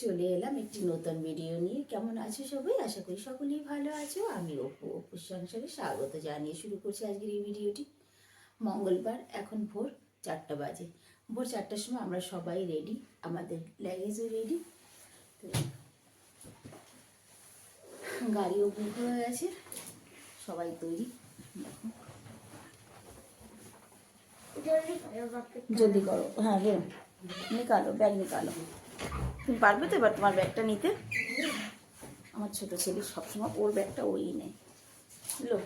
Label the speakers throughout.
Speaker 1: চলে এলাম একটি নতুন ভিডিও নিয়ে। কেমন আছো সবাই? আশা করি সকলেই ভালো আছো। আমি অপু অপুর সংসারে স্বাগত জানিয়ে শুরু করছি আজকের এই ভিডিওটি মঙ্গলবার এখন ভোর চারটা বাজে। ভোর চারটার সময় আমরা সবাই রেডি আমাদের ল্যাগেজও রেডি তো গাড়িও বুক হয়ে গেছে সবাই তৈরি। জলদি করো। হ্যাঁ বেরো। নিকালো ব্যাগ নিকালো। তুমি পারবে তো? এবার তোমার ব্যাগটা নিতে। আমার ছোটো ছেলে সবসময় ওর ব্যাগটা ওই নেয়।
Speaker 2: বুঝলো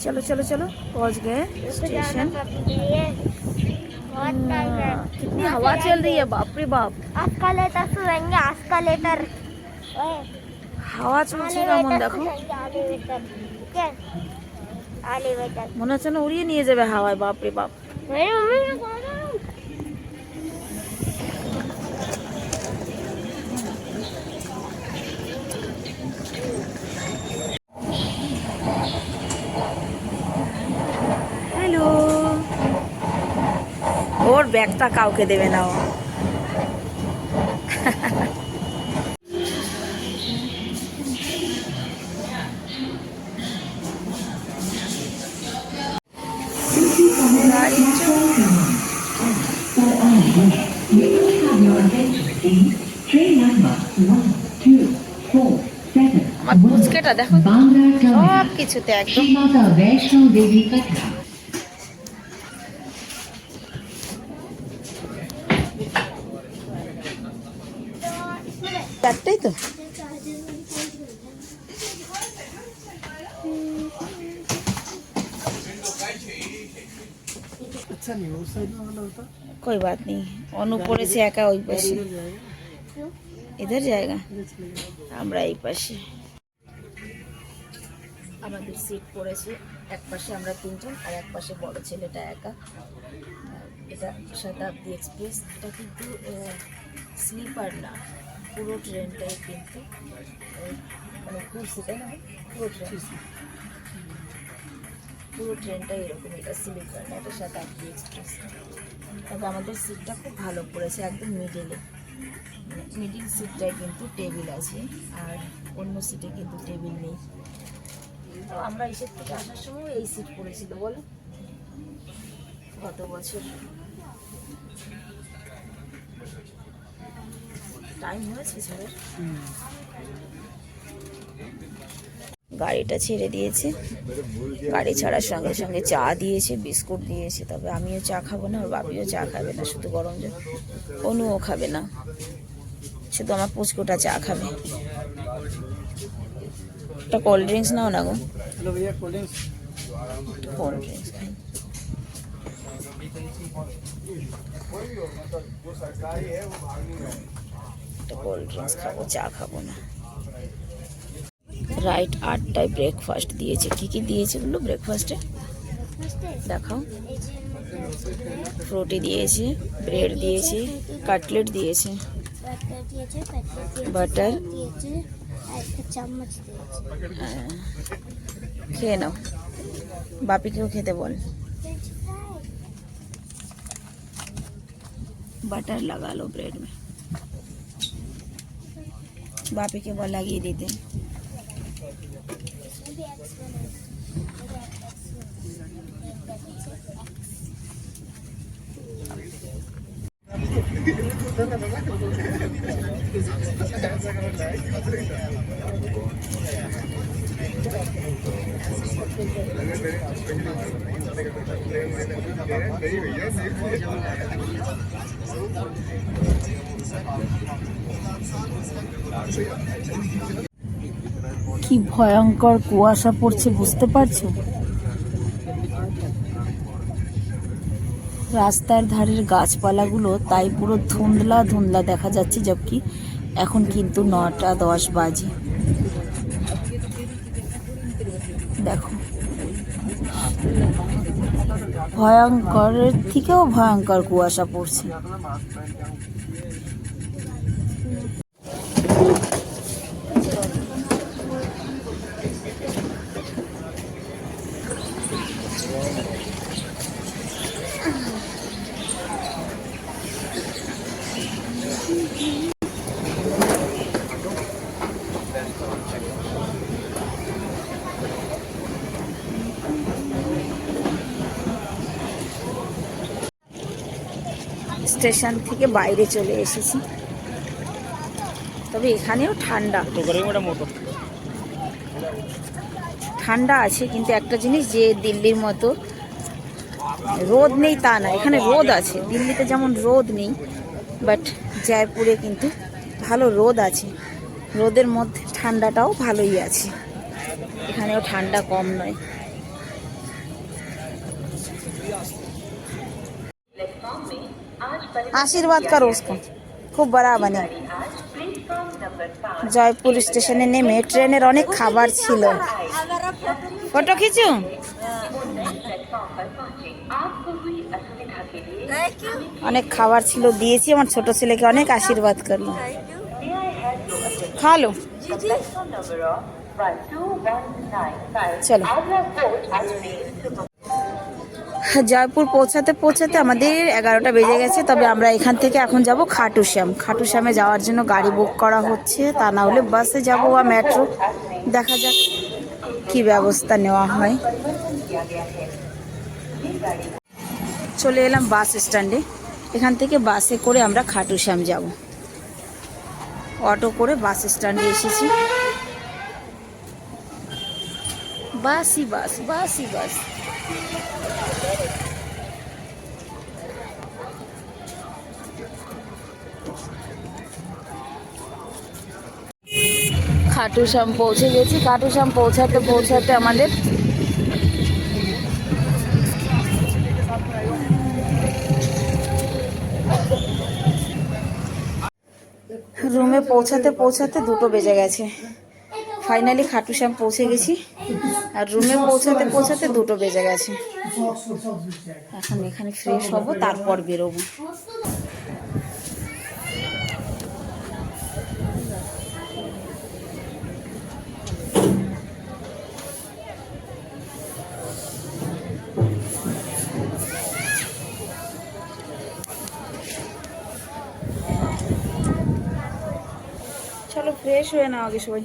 Speaker 1: चलो चलो चलो पहुंच गए स्टेशन
Speaker 2: बहुत टाइम है
Speaker 1: कितनी हवा चल रही है बाप रे बाप
Speaker 2: आपका लेटर सुनेंगे आपका लेटर
Speaker 1: হাওয়া চলছে কেমন দেখো
Speaker 2: ठीक है एलिवेटर
Speaker 1: মনে হচ্ছে না উড়িয়ে নিয়ে যাবে হাওয়ায় বাপ রে বাপ ওর ব্যাগটা কাউকে দেবে না ও. আমার পুচকেটা দেখো সব. কিছুতে একদম
Speaker 3: Shri Mata
Speaker 1: তো कोई बात नहीं অনু পড়েছে একা ওই পাশে এদের জায়গা আমরা এই পাশে আমাদের সিট পড়েছে এক পাশে আমরা তিনজন আর এক পাশে বড় ছেলেটা একা আর এটা শতাব্দী এক্সপ্রেস এটা কিন্তু স্লিপার না পুরো ট্রেনটাই কিন্তু মানে কুর্সিটা না, পুরো ট্রেন পুরো ট্রেনটাই এরকম, এটা স্লিপার না, এটা শতাব্দী এক্সপ্রেস তবে আমাদের সিটটা খুব ভালো পড়েছে একদম মিডিলে মিডিল সিটটায় কিন্তু টেবিল আছে, আর অন্য সিটে কিন্তু টেবিল নেই। তো আমরা এসের থেকে আসার সময় এই সিট পড়েছিল বলো? গত বছর। টাইম হয়েছে স্যারের গাড়িটা ছেড়ে দিয়েছে গাড়ি ছাড়ার সঙ্গে সঙ্গে চা দিয়েছে বিস্কুট দিয়েছে তবে আমিও চা খাবো না ওর বাপিও চা খাবে না শুধু গরম জল অনুও খাবে না শুধু আমার পুচকুটা চা খাবে একটা কোল্ড ড্রিঙ্কস নাও না গো
Speaker 4: हेलो भैया कोल्ड ड्रिंक्स
Speaker 1: কোল্ড ড্রিঙ্কস খাই একটা কোল্ড ড্রিঙ্কস খাবো চা খাবো না রাইট আটটায় ব্রেকফাস্ট দিয়েছে কি কি দিয়েছে বললো ব্রেকফাস্টে দেখাও রুটি দিয়েছে ব্রেড দিয়েছে কাটলেট দিয়েছে বাটার খেয়ে নাও বাপিকেও খেতে বল बटर लगा लो ब्रेड में बापी के बोल लगिए देते हैं কি ভয়ঙ্কর কুয়াশা পড়ছে, বুঝতে পারছ? রাস্তার ধারের গাছপালাগুলো, তাই পুরো ধুন্দলা ধুন্দলা দেখা যাচ্ছে জবকি এখন কিন্তু নটা দশ বাজে। দেখো। ভয়ঙ্করের থেকেও ভয়ঙ্কর কুয়াশা পড়ছে। স্টেশন থেকে বাইরে চলে এসেছি। তবে এখানেও ঠান্ডা। ঠান্ডা আছে কিন্তু একটা জিনিস যে দিল্লির মতো রোদ নেই তা না এখানে রোদ আছে দিল্লিতে যেমন রোদ নেই বাট জয়পুরে কিন্তু ভালো রোদ আছে রোদের মধ্যে ঠান্ডাটাও ভালোই আছে এখানেও ঠান্ডা কম নয় आशीर्वाद करो उसको খুব বড় বানে জয়পুর স্টেশনে নেমে ট্রেনের অনেক খাবার ছিল ফটো খিচু? অনেক খাবার ছিল, দিয়েছি, আমার ছোট ছেলেকে অনেক আশীর্বাদ করল। খালো চলো। জয়পুর পৌঁছাতে পৌঁছাতে আমাদের এগারোটা বেজে গেছে, তবে আমরা এখান থেকে এখন যাব খাটুশ্যাম খাটুশ্যামে যাওয়ার জন্য গাড়ি বুক করা হচ্ছে, তা না হলে বাসে যাব বা মেট্রো দেখা যাক। কি ব্যবস্থা নেওয়া হয়? চলে এলাম বাস স্ট্যান্ডে। এখান থেকে বাসে করে আমরা খাটুশ্যাম যাব। অটো করে বাস স্ট্যান্ডে এসেছি। বাসই বাস বাসই বাস। খাটুশ্যাম পৌঁছে গেছি। খাটুশ্যাম পৌঁছাতে পৌঁছাতে আমাদের রুমে পৌঁছাতে পৌঁছাতে দুটো বেজে গেছে। ফাইনালি খাটুশ্যাম পৌঁছে গেছি। আর রুমে পৌঁছাতে পৌঁছাতে দুটো বেজে গেছে। এখন এখানে ফ্রেশ হব, তারপর বেরোবো। ফ্রেশ হয়ে নাও আগে সবাই।